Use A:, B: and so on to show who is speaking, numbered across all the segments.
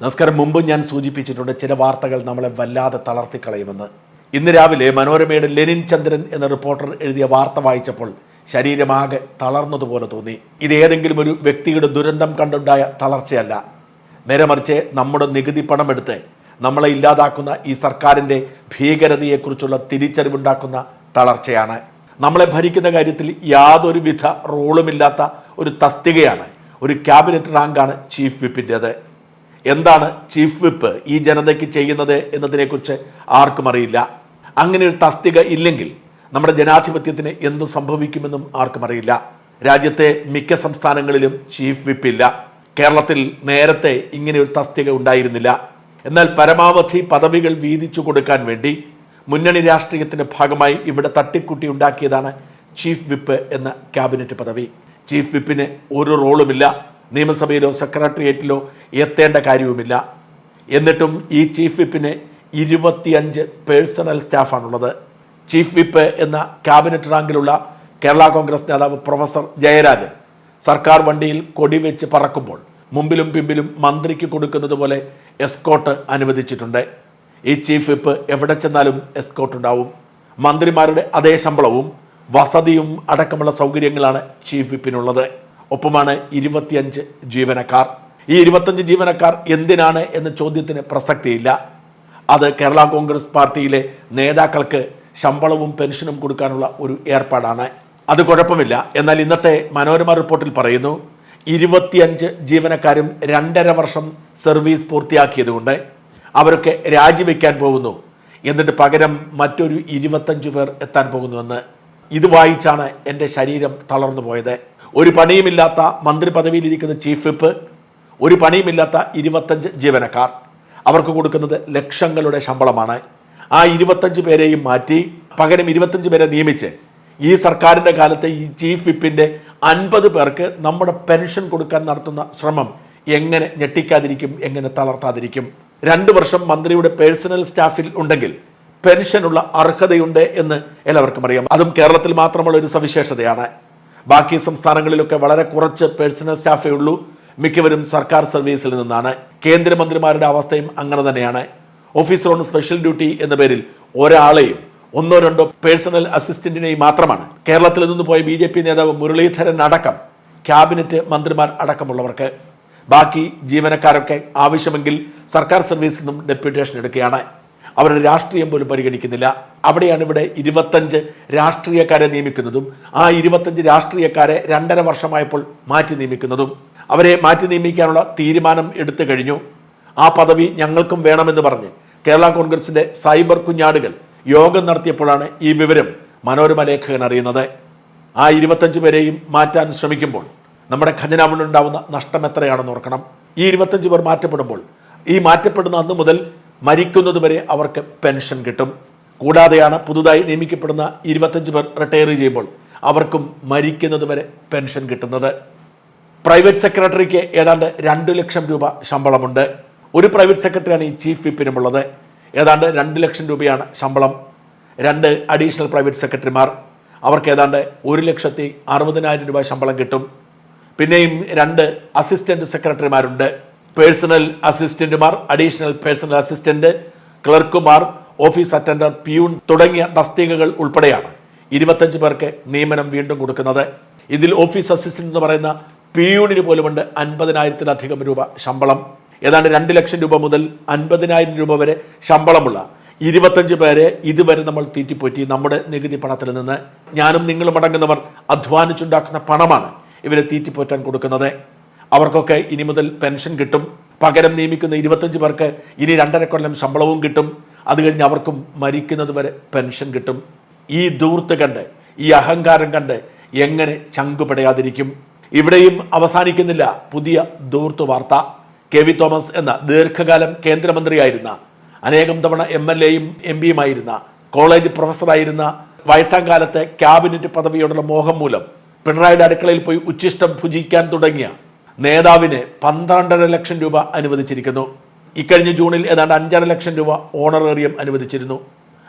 A: നമസ്കാരം. മുമ്പ് ഞാൻ സൂചിപ്പിച്ചിട്ടുണ്ട് ചില വാർത്തകൾ നമ്മളെ വല്ലാതെ തളർത്തിക്കളയുമെന്ന്. ഇന്ന് രാവിലെ മനോരമയുടെ ലെനിൻ ചന്ദ്രൻ എന്ന റിപ്പോർട്ടർ എഴുതിയ വാർത്ത വായിച്ചപ്പോൾ ശരീരമാകെ തളർന്നതുപോലെ തോന്നി. ഇത് ഏതെങ്കിലും ഒരു വ്യക്തിയുടെ ദുരന്തം കണ്ടുണ്ടായ തളർച്ചയല്ല. നേരെ മറിച്ച് നമ്മുടെ നികുതി പണമെടുത്ത് നമ്മളെ ഇല്ലാതാക്കുന്ന ഈ സർക്കാരിന്റെ ഭീകരതയെക്കുറിച്ചുള്ള തിരിച്ചറിവുണ്ടാക്കുന്ന തളർച്ചയാണ്. നമ്മളെ ഭരിക്കുന്ന കാര്യത്തിൽ യാതൊരുവിധ റോളുമില്ലാത്ത ഒരു തസ്തികയാണ്. ഒരു ക്യാബിനറ്റ് റാങ്കാണ് ചീഫ് വിപ്പിന്റേത്. എന്താണ് ചീഫ് വിപ്പ് ഈ ജനതയ്ക്ക് ചെയ്യുന്നത് എന്നതിനെക്കുറിച്ച് ആർക്കും അറിയില്ല. അങ്ങനെ ഒരു തസ്തിക ഇല്ലെങ്കിൽ നമ്മുടെ ജനാധിപത്യത്തിന് എന്ത് സംഭവിക്കുമെന്നും ആർക്കും അറിയില്ല. രാജ്യത്തെ മിക്ക സംസ്ഥാനങ്ങളിലും ചീഫ് വിപ്പ് ഇല്ല. കേരളത്തിൽ നേരത്തെ ഇങ്ങനെ ഒരു തസ്തിക ഉണ്ടായിരുന്നില്ല. എന്നാൽ പരമാവധി പദവികൾ വീതിച്ചു കൊടുക്കാൻ വേണ്ടി മുന്നണി രാഷ്ട്രീയത്തിന്റെ ഭാഗമായി ഇവിടെ തട്ടിക്കുട്ടി ഉണ്ടാക്കിയതാണ് ചീഫ് വിപ്പ് എന്ന ക്യാബിനറ്റ് പദവി. ചീഫ് വിപ്പിന് ഒരു റോളുമില്ല. നിയമസഭയിലോ സെക്രട്ടേറിയറ്റിലോ എത്തേണ്ട കാര്യവുമില്ല. എന്നിട്ടും ഈ ചീഫ് വിപ്പിന് ഇരുപത്തിയഞ്ച് പേഴ്സണൽ സ്റ്റാഫാണുള്ളത്. ചീഫ് വിപ്പ് എന്ന ക്യാബിനറ്റ് റാങ്കിലുള്ള കേരള കോൺഗ്രസ് നേതാവ് പ്രൊഫസർ ജയരാജൻ സർക്കാർ വണ്ടിയിൽ കൊടിവെച്ച് പറക്കുമ്പോൾ മുമ്പിലും പിമ്പിലും മന്ത്രിക്ക് കൊടുക്കുന്നത് പോലെ എസ്കോട്ട് അനുവദിച്ചിട്ടുണ്ട്. ഈ ചീഫ് വിപ്പ് എവിടെ ചെന്നാലും എസ്കോട്ട് ഉണ്ടാവും മന്ത്രിമാരുടെ അതേ ശമ്പളവും വസതിയും അടക്കമുള്ള സൗകര്യങ്ങളാണ് ചീഫ് വിപ്പിനുള്ളത്. ഒപ്പമാണ് ഇരുപത്തിയഞ്ച് ജീവനക്കാർ. ഈ ഇരുപത്തഞ്ച് ജീവനക്കാർ എന്തിനാണ് എന്ന ചോദ്യത്തിന് പ്രസക്തിയില്ല. അത് കേരള കോൺഗ്രസ് പാർട്ടിയിലെ നേതാക്കൾക്ക് ശമ്പളവും പെൻഷനും കൊടുക്കാനുള്ള ഒരു ഏർപ്പാടാണ്. അത് കുഴപ്പമില്ല. എന്നാൽ ഇന്നത്തെ മനോരമ റിപ്പോർട്ടിൽ പറയുന്നു ഇരുപത്തിയഞ്ച് ജീവനക്കാരും രണ്ടര വർഷം സർവീസ് പൂർത്തിയാക്കിയതുകൊണ്ട് അവരൊക്കെ രാജിവെക്കാൻ പോകുന്നു. എന്നിട്ട് പകരം മറ്റൊരു ഇരുപത്തഞ്ചു പേർ എത്താൻ പോകുന്നുവെന്ന്. ഇത് വായിച്ചാണ് എന്റെ ശരീരം തളർന്നു പോയത്. ഒരു പണിയുമില്ലാത്ത മന്ത്രി പദവിയിലിരിക്കുന്ന ചീഫ് വിപ്പ് ഒരു പണിയുമില്ലാത്ത ഇരുപത്തഞ്ച് ജീവനക്കാർ. അവർക്ക് കൊടുക്കുന്നത് ലക്ഷങ്ങളുടെ ശമ്പളമാണ്. ആ ഇരുപത്തഞ്ച് പേരെയും മാറ്റി പകരം ഇരുപത്തഞ്ച് പേരെ നിയമിച്ച് ഈ സർക്കാരിന്റെ കാലത്തെ ഈ ചീഫ് വിപ്പിന്റെ അൻപത് പേർക്ക് നമ്മുടെ പെൻഷൻ കൊടുക്കാൻ നടത്തുന്ന ശ്രമം എങ്ങനെ ഞെട്ടിക്കാതിരിക്കും എങ്ങനെ തളർത്താതിരിക്കും? രണ്ട് വർഷം മന്ത്രിയുടെ പേഴ്സണൽ സ്റ്റാഫിൽ ഉണ്ടെങ്കിൽ പെൻഷനുള്ള അർഹതയുണ്ട് എന്ന് എല്ലാവർക്കും അറിയാം. അതും കേരളത്തിൽ മാത്രമുള്ള ഒരു സവിശേഷതയാണ്. ബാക്കി സംസ്ഥാനങ്ങളിലൊക്കെ വളരെ കുറച്ച് പേഴ്സണൽ സ്റ്റാഫേ ഉള്ളൂ. മിക്കവരും സർക്കാർ സർവീസിൽ നിന്നാണ്. കേന്ദ്രമന്ത്രിമാരുടെ അവസ്ഥയും അങ്ങനെ തന്നെയാണ്. ഓഫീസർ ഓൺ സ്പെഷ്യൽ ഡ്യൂട്ടി എന്ന പേരിൽ ഒരാളെയും ഒന്നോ രണ്ടോ പേഴ്സണൽ അസിസ്റ്റന്റിനെയും മാത്രമാണ്. കേരളത്തിൽ നിന്ന് പോയ ബി ജെ പി നേതാവ് മുരളീധരൻ അടക്കം ക്യാബിനറ്റ് മന്ത്രിമാർ അടക്കമുള്ളവർക്ക്. ബാക്കി ജീവനക്കാരൊക്കെ ആവശ്യമെങ്കിൽ സർക്കാർ സർവീസിൽ നിന്നും ഡെപ്യൂട്ടേഷൻ എടുക്കുകയാണ്. അവരുടെ രാഷ്ട്രീയം പോലും പരിഗണിക്കുന്നില്ല. അവിടെയാണ് ഇവിടെ ഇരുപത്തഞ്ച് രാഷ്ട്രീയക്കാരെ നിയമിക്കുന്നതും ആ ഇരുപത്തഞ്ച് രാഷ്ട്രീയക്കാരെ രണ്ടര വർഷമായപ്പോൾ മാറ്റി നിയമിക്കുന്നതും. അവരെ മാറ്റി നിയമിക്കാനുള്ള തീരുമാനം എടുത്തു കഴിഞ്ഞു. ആ പദവി ഞങ്ങൾക്കും വേണമെന്ന് പറഞ്ഞ് കേരള കോൺഗ്രസിന്റെ സൈബർ കുഞ്ഞാടുകൾ യോഗം നടത്തിയപ്പോഴാണ് ഈ വിവരം മനോരമ ലേഖകൻ അറിയുന്നത്. ആ ഇരുപത്തഞ്ച് പേരെയും മാറ്റാൻ ശ്രമിക്കുമ്പോൾ നമ്മുടെ ഖജനാവിനുണ്ടാവുന്ന നഷ്ടം എത്രയാണെന്ന് ഓർക്കണം. ഈ ഇരുപത്തഞ്ച് പേർ മാറ്റപ്പെടുമ്പോൾ ഈ മാറ്റപ്പെടുന്ന അന്ന് മുതൽ മരിക്കുന്നത് വരെ അവർക്ക് പെൻഷൻ കിട്ടും. കൂടാതെയാണ് പുതുതായി നിയമിക്കപ്പെടുന്ന ഇരുപത്തഞ്ച് പേർ റിട്ടയർ ചെയ്യുമ്പോൾ അവർക്കും മരിക്കുന്നത് വരെ പെൻഷൻ കിട്ടുന്നത്. പ്രൈവറ്റ് സെക്രട്ടറിക്ക് ഏതാണ്ട് രണ്ട് ലക്ഷം രൂപ ശമ്പളമുണ്ട്. ഒരു പ്രൈവറ്റ് സെക്രട്ടറിയാണ് ഈ ചീഫ് വിപ്പിനുമുള്ളത്. ഏതാണ്ട് രണ്ട് ലക്ഷം രൂപയാണ് ശമ്പളം. രണ്ട് അഡീഷണൽ പ്രൈവറ്റ് സെക്രട്ടറിമാർ. അവർക്ക് ഏതാണ്ട് ഒരു ലക്ഷത്തി അറുപതിനായിരം രൂപ ശമ്പളം കിട്ടും. പിന്നെയും രണ്ട് അസിസ്റ്റന്റ് സെക്രട്ടറിമാരുണ്ട്. പേഴ്സണൽ അസിസ്റ്റന്റുമാർ അഡീഷണൽ പേഴ്സണൽ അസിസ്റ്റന്റ് ക്ലർക്കുമാർ ഓഫീസ് അറ്റൻഡർ പ്യൂൺ തുടങ്ങിയ തസ്തികകൾ ഉൾപ്പെടെയാണ് ഇരുപത്തഞ്ച് പേർക്ക് നിയമനം വീണ്ടും കൊടുക്കുന്നത്. ഇതിൽ ഓഫീസ് അസിസ്റ്റന്റ് എന്ന് പറയുന്ന പിയൂണിന് പോലുമുണ്ട് അൻപതിനായിരത്തിലധികം രൂപ ശമ്പളം. ഏതാണ്ട് രണ്ട് ലക്ഷം രൂപ മുതൽ അൻപതിനായിരം രൂപ വരെ ശമ്പളമുള്ള ഇരുപത്തഞ്ച് പേരെ ഇതുവരെ നമ്മൾ തീറ്റിപ്പോറ്റി നമ്മുടെ നികുതി പണത്തിൽ നിന്ന്. ഞാനും നിങ്ങളും അടങ്ങുന്നവർ അധ്വാനിച്ചുണ്ടാക്കുന്ന പണമാണ് ഇവരെ തീറ്റിപ്പോറ്റാൻ കൊടുക്കുന്നത്. അവർക്കൊക്കെ ഇനി മുതൽ പെൻഷൻ കിട്ടും. പകരം നിയമിക്കുന്ന ഇരുപത്തഞ്ച് പേർക്ക് ഇനി രണ്ടര കൊല്ലം ശമ്പളവും കിട്ടും. അത് കഴിഞ്ഞ് അവർക്കും മരിക്കുന്നത് വരെ പെൻഷൻ കിട്ടും. ഈ ദൂർത്ത് കണ്ട് ഈ അഹങ്കാരം കണ്ട് എങ്ങനെ ചങ്കുപടയാതിരിക്കും? ഇവിടെയും അവസാനിക്കുന്നില്ല പുതിയ ദൂർത്ത് വാർത്ത. കെ വി തോമസ് എന്ന ദീർഘകാലം കേന്ദ്രമന്ത്രിയായിരുന്ന അനേകം തവണ എം എൽ എയും എം പിയുമായിരുന്ന കോളേജ് പ്രൊഫസറായിരുന്ന വയസ്സാം കാലത്തെ ക്യാബിനറ്റ് പദവിയോടുള്ള മോഹം മൂലം പിണറായിയുടെ അടുക്കളയിൽ പോയി ഉച്ചിഷ്ടം ഭുജിക്കാൻ തുടങ്ങിയ നേതാവിന് പന്ത്രണ്ടര ലക്ഷം രൂപ അനുവദിച്ചിരിക്കുന്നു. ഇക്കഴിഞ്ഞ ജൂണിൽ ഏതാണ്ട് അഞ്ചര ലക്ഷം രൂപ ഓണറേറിയം അനുവദിച്ചിരുന്നു.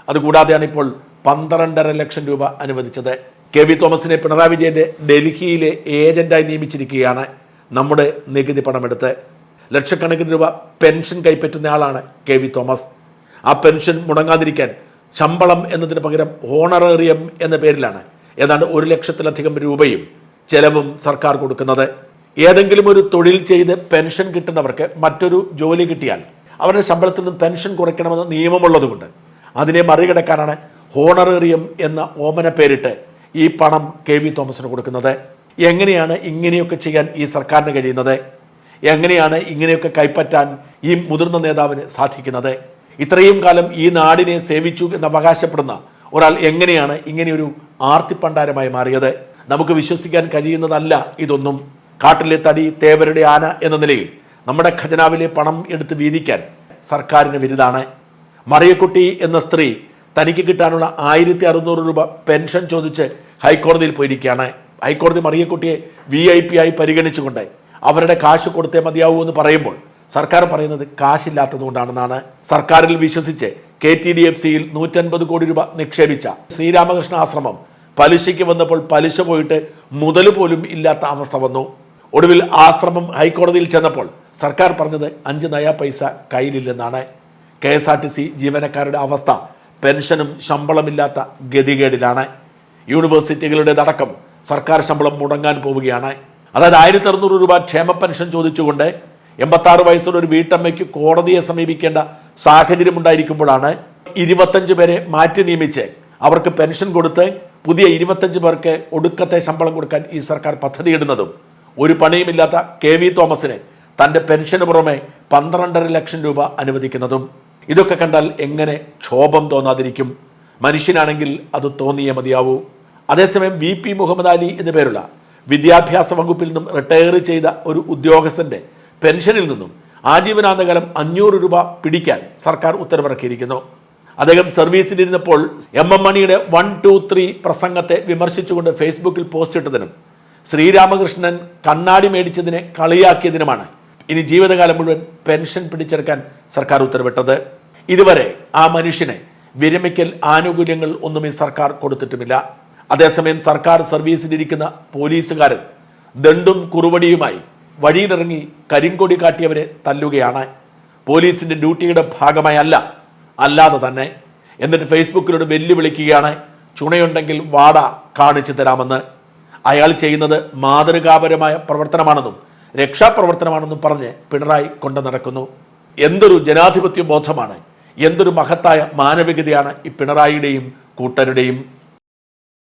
A: അതുകൂടാതെയാണ് ഇപ്പോൾ പന്ത്രണ്ടര ലക്ഷം രൂപ അനുവദിച്ചത്. കെ വി തോമസിനെ പിണറായി വിജയന്റെ ഡൽഹിയിലെ ഏജന്റായി നിയമിച്ചിരിക്കുകയാണ് നമ്മുടെ നികുതി പണമെടുത്ത്. ലക്ഷക്കണക്കിന് രൂപ പെൻഷൻ കൈപ്പറ്റുന്ന ആളാണ് കെ വി തോമസ്. ആ പെൻഷൻ മുടങ്ങാതിരിക്കാൻ ശമ്പളം എന്നതിന് പകരം ഹോണറേറിയം എന്ന പേരിലാണ് ഏതാണ്ട് ഒരു ലക്ഷത്തിലധികം രൂപയും ചെലവും സർക്കാർ കൊടുക്കുന്നത്. ഏതെങ്കിലും ഒരു തൊഴിൽ ചെയ്ത് പെൻഷൻ കിട്ടുന്നവർക്ക് മറ്റൊരു ജോലി കിട്ടിയാൽ അവരുടെ ശമ്പളത്തിൽ നിന്ന് പെൻഷൻ കുറയ്ക്കണമെന്ന് നിയമമുള്ളതുകൊണ്ട് അതിനെ മറികടക്കാനാണ് ഹോണറേറിയം എന്ന ഓമന പേരിട്ട് ഈ പണം കെ വി തോമസിന് കൊടുക്കുന്നത്. എങ്ങനെയാണ് ഇങ്ങനെയൊക്കെ ചെയ്യാൻ ഈ സർക്കാരിന് കഴിയുന്നത്? എങ്ങനെയാണ് ഇങ്ങനെയൊക്കെ കൈപ്പറ്റാൻ ഈ മുതിർന്ന നേതാവിന് സാധിക്കുന്നത്? ഇത്രയും കാലം ഈ നാടിനെ സേവിച്ചു എന്ന് അവകാശപ്പെടുന്ന ഒരാൾ എങ്ങനെയാണ് ഇങ്ങനെയൊരു ആർത്തിപ്പണ്ടാരമായി മാറിയത്? നമുക്ക് വിശ്വസിക്കാൻ കഴിയുന്നതല്ല ഇതൊന്നും. കാട്ടിലെ തടി തേവരുടെ ആന എന്ന നിലയിൽ നമ്മുടെ ഖജനാവിലെ പണം എടുത്ത് വീതിക്കാൻ സർക്കാരിന് വിരുദാണ് മറിയക്കുട്ടി എന്ന സ്ത്രീ തനിക്ക് കിട്ടാനുള്ള ആയിരത്തി അറുന്നൂറ് രൂപ പെൻഷൻ ചോദിച്ച് ഹൈക്കോടതിയിൽ പോയിരിക്കുകയാണ്. ഹൈക്കോടതി മറിയക്കുട്ടിയെ വി ഐ പി ആയി പരിഗണിച്ചുകൊണ്ട് അവരുടെ കാശ് കൊടുത്തേ മതിയാവൂ എന്ന് പറയുമ്പോൾ സർക്കാർ പറയുന്നത് കാശില്ലാത്തതുകൊണ്ടാണെന്നാണ് സർക്കാരിൽ വിശ്വസിച്ച് കെ ടി ഡി എഫ് സിയിൽ നൂറ്റൻപത് കോടി രൂപ നിക്ഷേപിച്ച ശ്രീരാമകൃഷ്ണ ആശ്രമം പലിശയ്ക്ക് വന്നപ്പോൾ പലിശ പോയിട്ട് മുതൽ പോലും ഇല്ലാത്ത അവസ്ഥ വന്നു. ഒടുവിൽ ആശ്രമം ഹൈക്കോടതിയിൽ ചെന്നപ്പോൾ സർക്കാർ പറഞ്ഞത് അഞ്ച് നയാ പൈസ കയ്യിലില്ലെന്നാണ്. K S R T C ജീവനക്കാരുടെ അവസ്ഥ പെൻഷനും ശമ്പളമില്ലാത്ത ഗതികേടിലാണ്. യൂണിവേഴ്സിറ്റികളുടേതടക്കം സർക്കാർ ശമ്പളം മുടങ്ങാൻ പോവുകയാണ്. അതായത് ആയിരത്തി അറുന്നൂറ് രൂപ ക്ഷേമ പെൻഷൻ ചോദിച്ചുകൊണ്ട് എൺപത്താറ് വയസ്സുള്ള ഒരു വീട്ടമ്മയ്ക്ക് കോടതിയെ സമീപിക്കേണ്ട സാഹചര്യം ഉണ്ടായിരിക്കുമ്പോഴാണ് ഇരുപത്തഞ്ച് പേരെ മാറ്റി നിയമിച്ച് അവർക്ക് പെൻഷൻ കൊടുത്ത് പുതിയ ഇരുപത്തഞ്ച് പേർക്ക് ഒടുക്കത്തെ ശമ്പളം കൊടുക്കാൻ ഈ സർക്കാർ പദ്ധതിയിടുന്നതും ഒരു പണിയുമില്ലാത്ത കെ വി തോമസിന് തന്റെ പെൻഷന് പുറമെ പന്ത്രണ്ടര ലക്ഷം രൂപ അനുവദിക്കുന്നതും ഇതൊക്കെ കണ്ടാൽ എങ്ങനെ ക്ഷോഭം തോന്നാതിരിക്കും? മനുഷ്യനാണെങ്കിൽ അത് തോന്നിയേ മതിയാവൂ. അതേസമയം വി പി മുഹമ്മദ് അലി എന്നു പേരുള്ള വിദ്യാഭ്യാസ വകുപ്പിൽ നിന്നും റിട്ടയർ ചെയ്ത ഒരു ഉദ്യോഗസ്ഥന്റെ പെൻഷനിൽ നിന്നും ആജീവനാന്തകാലം അഞ്ഞൂറ് രൂപ പിടിക്കാൻ സർക്കാർ ഉത്തരവിറക്കിയിരിക്കുന്നു. അദ്ദേഹം സർവീസിലിരുന്നപ്പോൾ എം എം മണിയുടെ വൺ ടു ത്രീ പ്രസംഗത്തെ വിമർശിച്ചുകൊണ്ട് ഫേസ്ബുക്കിൽ പോസ്റ്റ് ഇട്ടതിനും ശ്രീരാമകൃഷ്ണൻ കണ്ണാടി മേടിച്ചതിനെ കളിയാക്കിയതിനുമാണ് ഇനി ജീവിതകാലം മുഴുവൻ പെൻഷൻ പിടിച്ചെടുക്കാൻ സർക്കാർ ഉത്തരവിട്ടത്. ഇതുവരെ ആ മനുഷ്യനെ വിരമിക്കൽ ആനുകൂല്യങ്ങൾ ഒന്നും ഈ സർക്കാർ കൊടുത്തിട്ടുമില്ല. അതേസമയം സർക്കാർ സർവീസിലിരിക്കുന്ന പോലീസുകാരൻ ദണ്ടും കുറുവടിയുമായി വഴിയിലിറങ്ങി കരിങ്കൊടി കാട്ടിയവരെ തല്ലുകയാണ്. പോലീസിന്റെ ഡ്യൂട്ടിയുടെ ഭാഗമായല്ല അല്ലാതെ തന്നെ. എന്നിട്ട് ഫേസ്ബുക്കിലൂടെ വെല്ലുവിളിക്കുകയാണ് ചുണയുണ്ടെങ്കിൽ വാട കാണിച്ചു തരാമെന്ന്. അയാൾ ചെയ്യുന്നത് മാതൃകാപരമായ പ്രവർത്തനമാണെന്നും രക്ഷാപ്രവർത്തനമാണെന്നും പറഞ്ഞ് പിണറായി കൊണ്ടു നടക്കുന്നു. എന്തൊരു ജനാധിപത്യ ബോധമാണ് എന്തൊരു മഹത്തായ മാനവികതയാണ് ഈ പിണറായിയുടെയും കൂട്ടരുടെയും